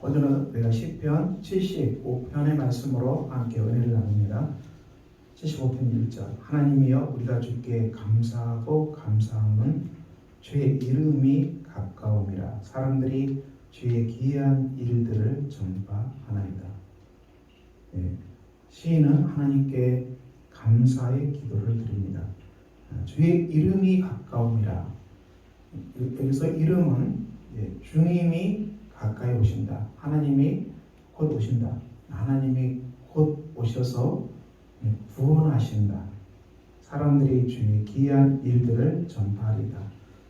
오늘은 우리가 시편 75편의 말씀으로 함께 은혜를 나눕니다. 75편 1절 하나님이여 우리가 주께 감사하고 감사함은 주의 이름이 가까움이라 사람들이 주의 기이한 일들을 전파하나이다. 네, 시인은 하나님께 감사의 기도를 드립니다. 아, 주의 이름이 가까움이라 여기서 이름은 예, 주님이 가까이 오신다. 하나님이 곧 오신다. 하나님이 곧 오셔서 구원하신다. 사람들이 주의 기이한 일들을 전파하리다.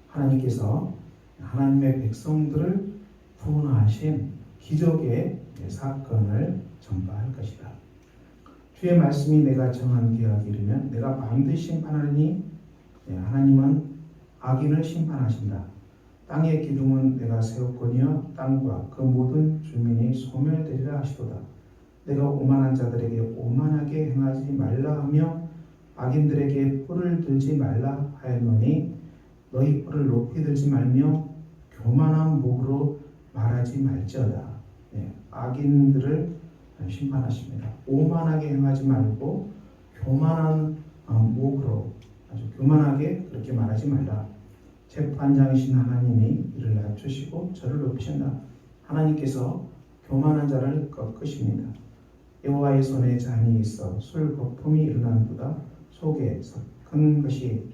하나님께서 하나님의 백성들을 구원하신 기적의 사건을 전파할 것이다. 주의 말씀이 내가 정한 기하게 이르면 내가 반드시 심판하니 하나님은 악인을 심판하신다. 땅의 기둥은 내가 세웠거니와 땅과 그 모든 주민이 소멸되리라 하시도다. 내가 오만한 자들에게 오만하게 행하지 말라 하며 악인들에게 뿔을 들지 말라 하였노니 너희 뿔을 높이 들지 말며 교만한 목으로 말하지 말지어다. 네, 악인들을 심판하십니다. 오만하게 행하지 말고 교만한 목으로 아주 교만하게 그렇게 말하지 말라. 재판장이신 하나님이 이를 낮추시고 저를 높이신다. 하나님께서 교만한 자를 꺾으십니다. 여호와의 손에 잔이 있어 술 거품이 일어난도다. 속에 큰 것이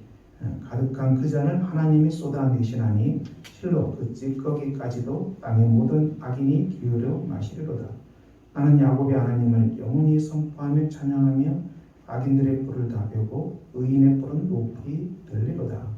가득한 그 잔을 하나님이 쏟아내시나니 실로 그 찌꺼기까지도 땅의 모든 악인이 기울여 마시리로다. 나는 야곱의 하나님을 영원히 선포하며 찬양하며 악인들의 뿔을 다 베고 의인의 뿔은 높이 들리로다.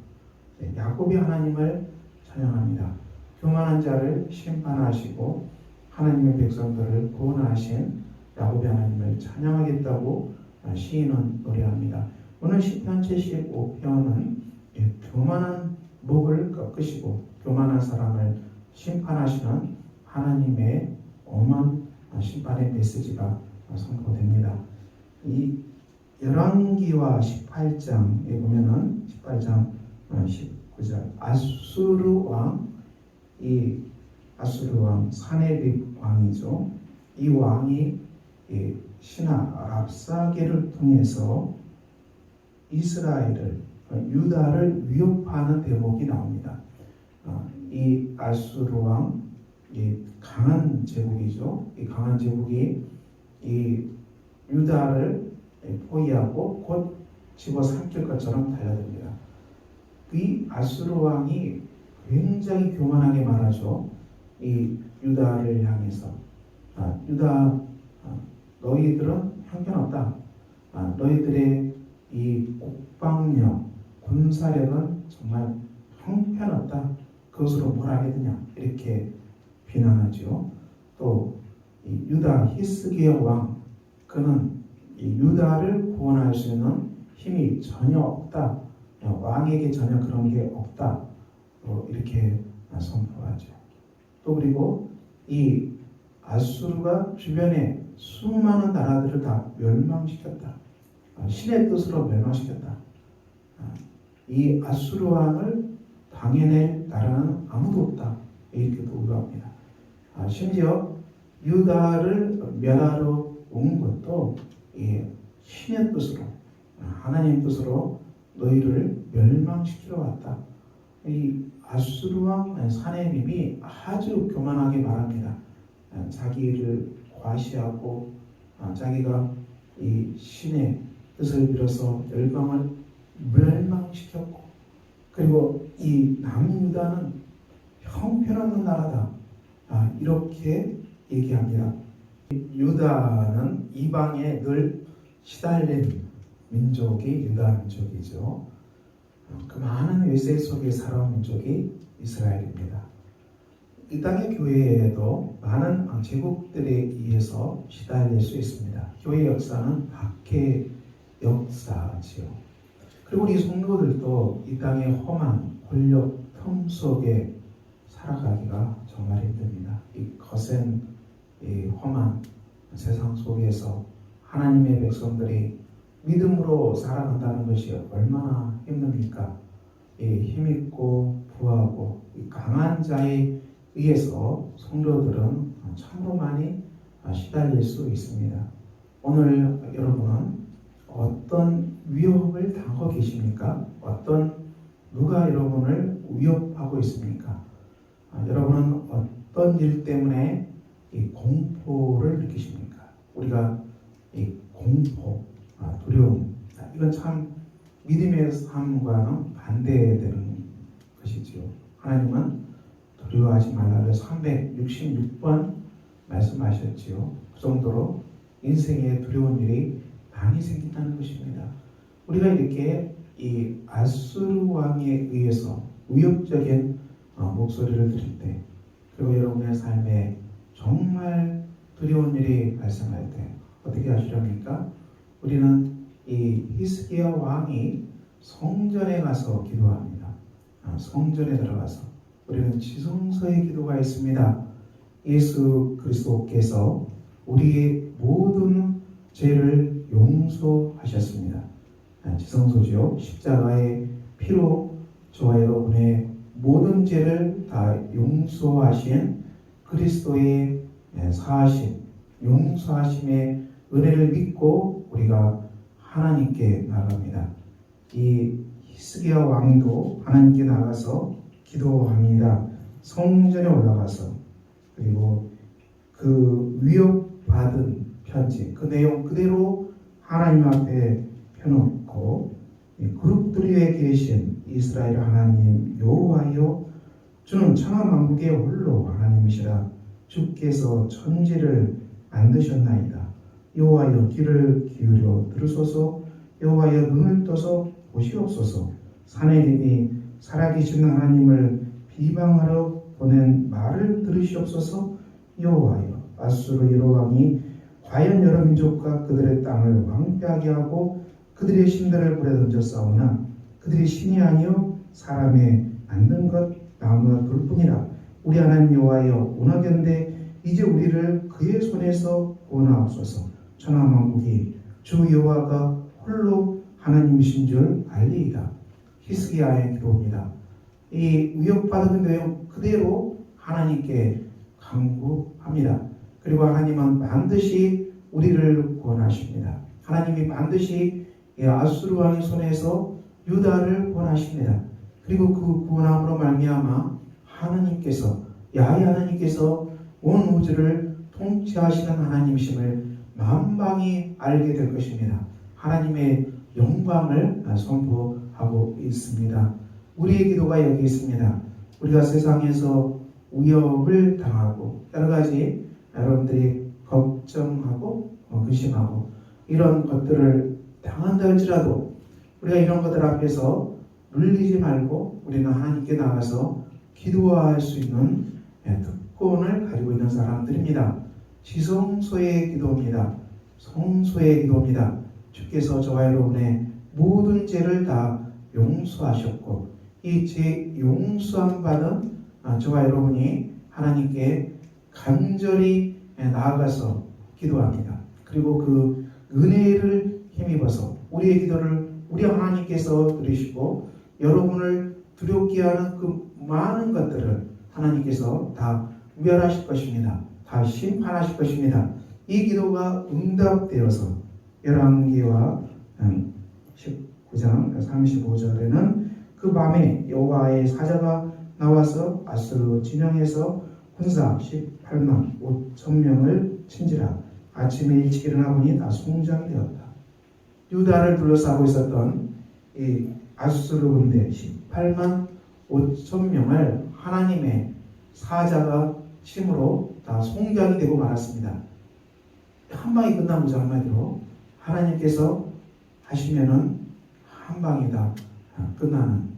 네, 야곱의 하나님을 찬양합니다. 교만한 자를 심판하시고 하나님의 백성들을 구원하신 야곱의 하나님을 찬양하겠다고 시인은 노래합니다. 오늘 시편 75편은 예, 교만한 목을 꺾으시고 교만한 사람을 심판하시는 하나님의 엄한 심판의 메시지가 선포됩니다. 이 열왕기와 18장에 보면은 18장 19절 아수르 왕 이 아수르 왕 사네립 왕이죠. 이 왕이 신하 랍사게를 통해서 이스라엘을 유다를 위협하는 대목이 나옵니다. 어, 이 아수르 왕, 이 강한 제국이죠. 이 강한 제국이 이 유다를 포위하고 곧 집어삼킬 것처럼 달려듭니다. 이 아수르 왕이 굉장히 교만하게 말하죠. 이 유다를 향해서 아, 유다 아, 너희들은 형편없다. 아, 너희들의 이 국방력, 군사력은 정말 형편없다. 그것으로 뭘 하겠느냐 이렇게 비난하죠. 또 유다 히스기야 왕 그는 유다를 구원할 수 있는 힘이 전혀 없다. 왕에게 전혀 그런 게 없다. 이렇게 선포하죠. 또 그리고 이 아수르가 주변에 수많은 나라들을 다 멸망시켰다. 신의 뜻으로 멸망시켰다. 이 아수르 왕을 당해낼 나라는 아무도 없다. 이렇게 보고합니다. 심지어 유다를 멸하러 온 것도 신의 뜻으로 하나님 뜻으로 너희를 멸망시키러 왔다. 이 아수르 왕 사내림이 아주 교만하게 말합니다. 자기를 과시하고 자기가 이 신의 뜻을 빌어서 열방을 멸망시켰고 그리고 이 남유다는 형편없는 나라다. 이렇게 얘기합니다. 유다는 이방에 늘 시달린 민족이 유다 민족이죠. 그 많은 외세 속에 살아온 민족이 이스라엘입니다. 이 땅의 교회에도 많은 제국들에 의해서 시달릴 수 있습니다. 교회 역사는 박해 역사지요. 그리고 우리 성도들도 이 땅의 험한 권력 틈 속에 살아가기가 정말 힘듭니다. 이 거센 이 험한 세상 속에서 하나님의 백성들이 믿음으로 살아간다는 것이 얼마나 힘듭니까? 힘있고 부하고 강한 자에 의해서 성도들은 어, 참으로 많이 아, 시달릴 수 있습니다. 오늘 여러분은 어떤 위협을 당하고 계십니까? 어떤 누가 여러분을 위협하고 있습니까? 아, 여러분은 어떤 일 때문에 이 공포를 느끼십니까? 우리가 이 공포, 아, 두려움, 아, 이건 참 믿음의 삶과는 반대되는 것이지요. 하나님은 두려워하지 말라를 366번 말씀하셨지요. 그 정도로 인생에 두려운 일이 많이 생긴다는 것입니다. 우리가 이렇게 이 아수르 왕에 의해서 위협적인 어, 목소리를 들을 때 그리고 여러분의 삶에 정말 두려운 일이 발생할 때 어떻게 하시렵니까? 우리는 이 히스기야 왕이 성전에 가서 기도합니다. 아, 성전에 들어가서 우리는 지성소의 기도가 있습니다. 예수 그리스도께서 우리의 모든 죄를 용서하셨습니다. 아, 지성소죠. 십자가의 피로 저와 여러분의 모든 죄를 다 용서하신 그리스도의 예, 사하심, 용서하심의 은혜를 믿고 우리가 하나님께 나갑니다. 이 히스기야 왕도 하나님께 나가서 기도합니다. 성전에 올라가서 그리고 그 위협받은 편지 그 내용 그대로 하나님 앞에 펴놓고 이 그룹들 위에 계신 이스라엘 하나님 여호와여 주는 천하 만국의 홀로 하나님이시라 주께서 천지를 만드셨나이다 여호와여 귀를 기울여 들으소서. 여호와여 눈을 떠서 보시옵소서. 사내림이 살아계신 하나님을 비방하러 보낸 말을 들으시옵소서. 여호와여 아수르 여로왕이 과연 여러 민족과 그들의 땅을 왕폐하게 하고 그들의 신들을 불에 던져 싸우나? 그들이 신이 아니요 사람의 만든 것 나무와 돌뿐이라. 우리 하나님 여호와여 원하건대 이제 우리를 그의 손에서 구원하옵소서 천하만국이 주 여호와가 홀로 하나님이신 줄 알리이다. 히스기야의 기도입니다. 이 위협받은 내용 그대로 하나님께 강구합니다. 그리고 하나님은 반드시 우리를 구원하십니다. 하나님이 반드시 이 아수르 왕의 손에서 유다를 구원하십니다. 그리고 그 구원함으로 말미암아 하나님께서 야훼 하나님께서 온 우주를 통치하시는 하나님이심을 만방이 알게 될 것입니다. 하나님의 영광을 선포하고 있습니다. 우리의 기도가 여기 있습니다. 우리가 세상에서 위협을 당하고 여러 가지 여러분들이 걱정하고 의심하고 이런 것들을 당한다 할지라도 우리가 이런 것들 앞에서 눌리지 말고 우리는 하나님께 나가서 기도할 수 있는 예, 특권을 가지고 있는 사람들입니다. 지성소의 기도입니다. 성소의 기도입니다. 주께서 저와 여러분의 모든 죄를 다 용서하셨고 이 죄 용서함 받은 아, 저와 여러분이 하나님께 간절히 예, 나아가서 기도합니다. 그리고 그 은혜를 힘입어서 우리의 기도를 우리 하나님께서 들으시고 여러분을 두렵게 하는 그 많은 것들을 하나님께서 다 멸하실 것입니다. 다 심판하실 것입니다. 이 기도가 응답되어서 열왕기와 19장 35절에는 그 밤에 여호와의 사자가 나와서 아스르 진영에서 군사 18만 5천 명을 친지라 아침에 일찍 일어나 보니 다 송장이 되었다. 유다를 둘러싸고 있었던 이 아수르 군대 18만 5천 명을 하나님의 사자가 침으로 다 송장이 되고 말았습니다. 한 방이 거죠 한마디로 하나님께서 하시면은 한 방이다 끝나는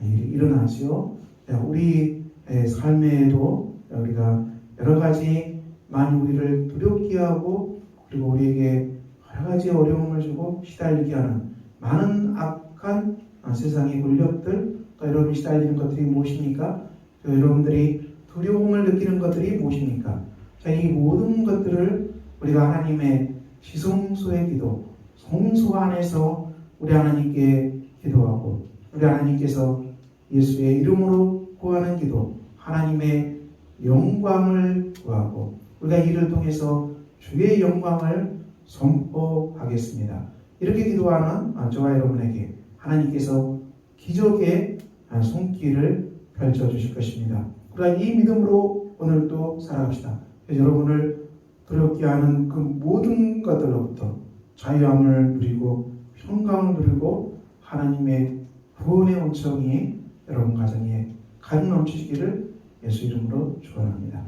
일이 일어나지요. 우리 삶에도 우리가 여러 가지 많이 우리를 두렵게 하고 그리고 우리에게 여러 가지 어려움을 주고 시달리게 하는 많은 악한 세상의 권력들 또 여러분이 시달리는 것들이 무엇입니까? 또 여러분들이 두려움을 느끼는 것들이 무엇입니까? 자, 이 모든 것들을 우리가 하나님의 지성소의 기도, 성소 안에서 우리 하나님께 기도하고 우리 하나님께서 예수의 이름으로 구하는 기도, 하나님의 영광을 구하고 우리가 이를 통해서 주의 영광을 선포하겠습니다. 이렇게 기도하는 아, 저와 여러분에게 하나님께서 기적의 아, 손길을 펼쳐 주실 것입니다. 우리가 이 믿음으로 오늘도 살아갑시다. 그래서 여러분을 두렵게 하는 그 모든 것들로부터 자유함을 누리고 평강을 누리고 하나님의 구원의 온청이 여러분 가정에 가득 넘치시기를 예수 이름으로 축원합니다.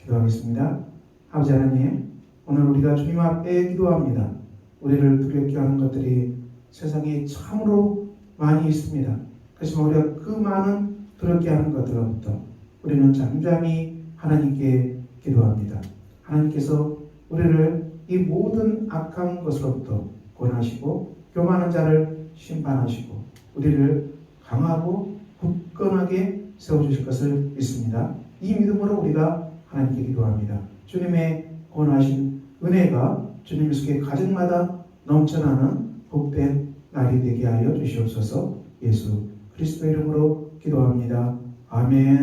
기도하겠습니다. 아버지 하나님, 오늘 우리가 주님 앞에 기도합니다. 우리를 두렵게 하는 것들이 세상에 참으로 많이 있습니다. 그렇지만 우리가 그 많은 두렵게 하는 것들로부터 우리는 잠잠히 하나님께 기도합니다. 하나님께서 우리를 이 모든 악한 것으로부터 권하시고 교만한 자를 심판하시고 우리를 강하고 굳건하게 세워주실 것을 믿습니다. 이 믿음으로 우리가 하나님께 기도합니다. 주님의 권하신 은혜가 주님 속에 가정마다 넘쳐나는 복된 날이 되게 하여 주시옵소서 예수 그리스도 이름으로 기도합니다. 아멘.